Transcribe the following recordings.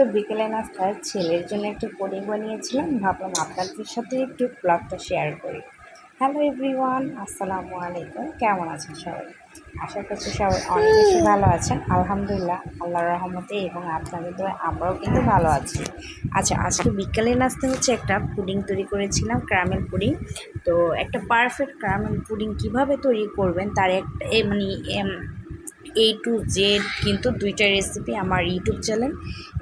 তো বিকেলে নাস্তায় ছেলের জন্য একটু পুডিং বানিয়েছিলাম। ভাবলাম আপনাদের সাথে একটু ব্লগটা শেয়ার করি। হ্যালো এভরিওয়ান আসসালামু আলাইকুম। কেমন আছেন সবাই? আশা করছি সবাই অনেক বেশি ভালো আছেন। আলহামদুলিল্লাহ, আল্লাহর রহমতে এবং আপনাদের দোয়া আমরাও কিন্তু ভালো আছি। আচ্ছা আজকে বিকেলে নাস্তা হচ্ছে একটা পুডিং তৈরি করেছিলাম ক্রামেল পুডিং তো একটা পারফেক্ট ক্রামেল পুডিং কীভাবে তৈরি করবেন, তার একটা মানে এ টু জেড কিন্তু দুইটা রেসিপি আমার ইউটিউব চ্যানেল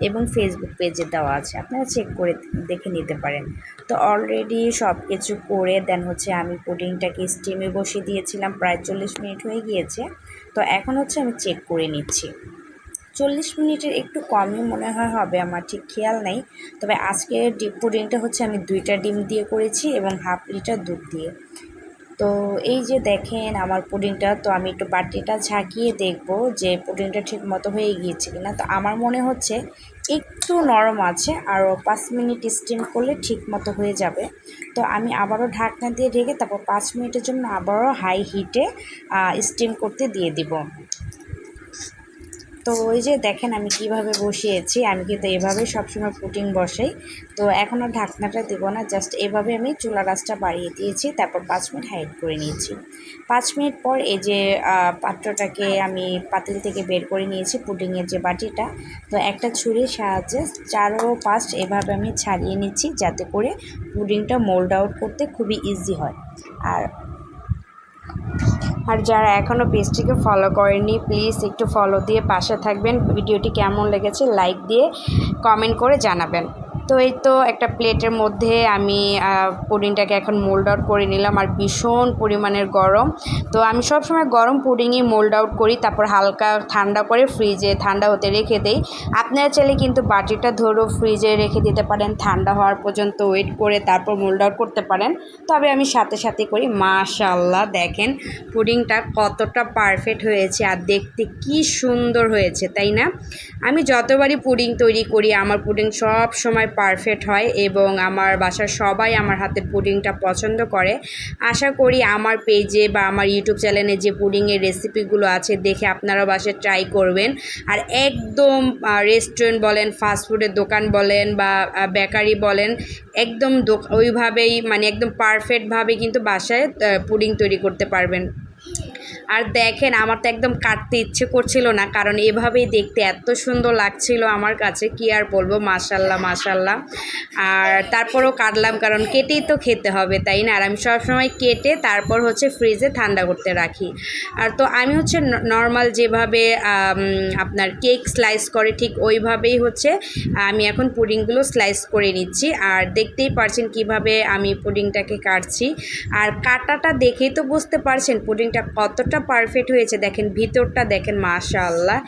এবং ফেসবুক পেজে দেওয়া আছে। আপনারা চেক করে দেখে নিতে পারেন। তো অলরেডি সব কিছু করে দেন হচ্ছে আমি পুডিংটাকে স্টিমে বসিয়ে দিয়েছিলাম, প্রায় চল্লিশ মিনিট হয়ে গিয়েছে। তো এখন হচ্ছে আমি চেক করে নিচ্ছি। চল্লিশ মিনিটের একটু কমই মনে হয় হবে, আমার ঠিক খেয়াল নেই। তবে আজকে ডিপ পুডিংটা হচ্ছে আমি দুইটা ডিম দিয়ে করেছি এবং হাফ লিটার দুধ দিয়ে। তো এই যে দেখেন আমার পুডিংটা, তো আমি একটু বাটিটা ঝাঁকিয়ে দেখব যে পুডিংটা ঠিক মতো হয়ে গিয়েছে কিনা। তো আমার মনে হচ্ছে একটু নরম আছে আরও পাঁচ মিনিট স্টিম করলে ঠিক মতো হয়ে যাবে। তো আমি আবারও ঢাকনা দিয়ে ঢেকে তারপর পাঁচ মিনিটের জন্য আবারও হাই হিটে স্টিম করতে দিয়ে দিব। তো ওই যে দেখেন আমি কীভাবে বসিয়েছি, আমি কিন্তু এভাবে সবসময় পুটিং বসাই। তো এখন আর ঢাকনাটা দেবো না জাস্ট এভাবে আমি চুলা গাছটা বাড়িয়ে দিয়েছি, তারপর পাঁচ মিনিট হাইট করে নিয়েছি। পাঁচ মিনিট পর এই যে পাত্রটাকে আমি পাতিল থেকে বের করে নিয়েছি পুডিংয়ের যে বাটিটা। তো একটা ছুরির সাহায্যে চারো পাঁচ এভাবে আমি ছাড়িয়ে নিচ্ছি যাতে করে পুডিংটা মোল্ড আউট করতে খুবই ইজি হয়। আর আর যারা এখনও পেজটিকে ফলো করেনি প্লিজ একটু ফলো দিয়ে পাশে থাকবেন। ভিডিওটি কেমন লেগেছে লাইক দিয়ে কমেন্ট করে জানাবেন। তো এই তো একটা প্লেটের মধ্যে আমি পুডিংটাকে এখন মোল্ড আউট করে নিলাম আর ভীষণ পরিমাণের গরম। তো আমি সব সময় গরম পুডিংই মোল্ড আউট করি, তারপর হালকা ঠান্ডা করে ফ্রিজে ঠান্ডা হতে রেখে দেই। আপনারা চাইলে কিন্তু বাটিটা ধরো ফ্রিজে রেখে দিতে পারেন, ঠান্ডা হওয়ার পর্যন্ত ওয়েট করে তারপর মোল্ড আউট করতে পারেন। তবে আমি সাথে সাথে করি মাশাল্লাহ দেখেন পুডিংটা কতটা পারফেক্ট হয়েছে আর দেখতে কি সুন্দর হয়েছে, তাই না? আমি যতবারই পুডিং তৈরি করি, আমার পুডিং সব সময় পারফেক্ট হয় এবং আমার বাসার সবাই আমার হাতের পুডিংটা পছন্দ করে। আশা করি আমার পেজে বা আমার ইউটিউব চ্যানেলে যে পুডিংয়ের রেসিপিগুলো আছে দেখে আপনারা বাসায় ট্রাই করবেন। আর একদম রেস্টুরেন্ট বলেন ফাস্টফুডের দোকান বলেন বা বেকারি বলেন, একদম ওইভাবেই মানে একদম পারফেক্টভাবে কিন্তু বাসায় পুডিং তৈরি করতে পারবেন। আর দেখেন, আমার তো একদম কাটতে ইচ্ছে করছিল না, কারণ এভাবেই দেখতে এত সুন্দর লাগছিল আমার কাছে, কি আর বলব, মাশাল্লাহ মাশাল্লাহ। আর তারপরও কাটলাম, কারণ কেটেই তো খেতে হবে, তাই না? আর আমি সবসময় কেটে তারপর হচ্ছে ফ্রিজে ঠান্ডা করতে রাখি। আর তো আমি হচ্ছে নর্মাল যেভাবে আপনার কেক স্লাইস করে, ঠিক ওইভাবেই হচ্ছে আমি এখন পুডিংগুলো স্লাইস করে নিচ্ছি। আর দেখতেই পারছেন কীভাবে আমি পুডিংটাকে কাটছি। আর কাটাটা দেখেই তো বুঝতে পারছেন পুডিংটা কতটা কতটা পারফেক্ট হয়েছে দেখেন, ভিতরটা দেখেন মাশাল্লাহ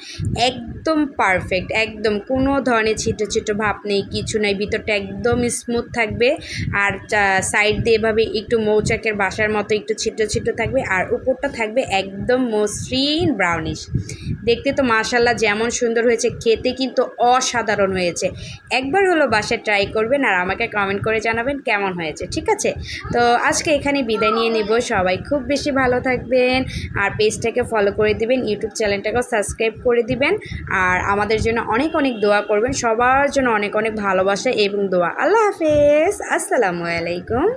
একদম পারফেক্ট একদম কোনো ধরনের ছিটো ছিটো ভাব নেই, কিছু নেই, ভিতরটা একদম স্মুথ থাকবে, আর সাইড দিয়ে এভাবে একটু মৌচাকের বাসার মতো একটু ছিটো ছিটো থাকবে, আর উপরটা থাকবে একদম মসৃণ ব্রাউনিশ দেখতে তো মাশাল্লাহ যেমন সুন্দর হয়েছে, খেতে কিন্তু অসাধারণ হয়েছে। একবার হলো বাসায় ট্রাই করবেন আর আমাকে কমেন্ট করে জানাবেন কেমন হয়েছে, ঠিক আছে? তো আজকে এখানে বিদায় নিয়ে নেব, সবাই খুব বেশি ভালো থাকবেন আর পেজটাকে ফলো করে দিবেন ইউটিউব চ্যানেলটাকেও সাবস্ক্রাইব করে দিবেন। আর আমাদের জন্য অনেক অনেক দোয়া করবেন, সবার জন্য অনেক অনেক ভালোবাসা এবং দোয়া। আল্লাহ হাফেজ, আসসালামু আলাইকুম।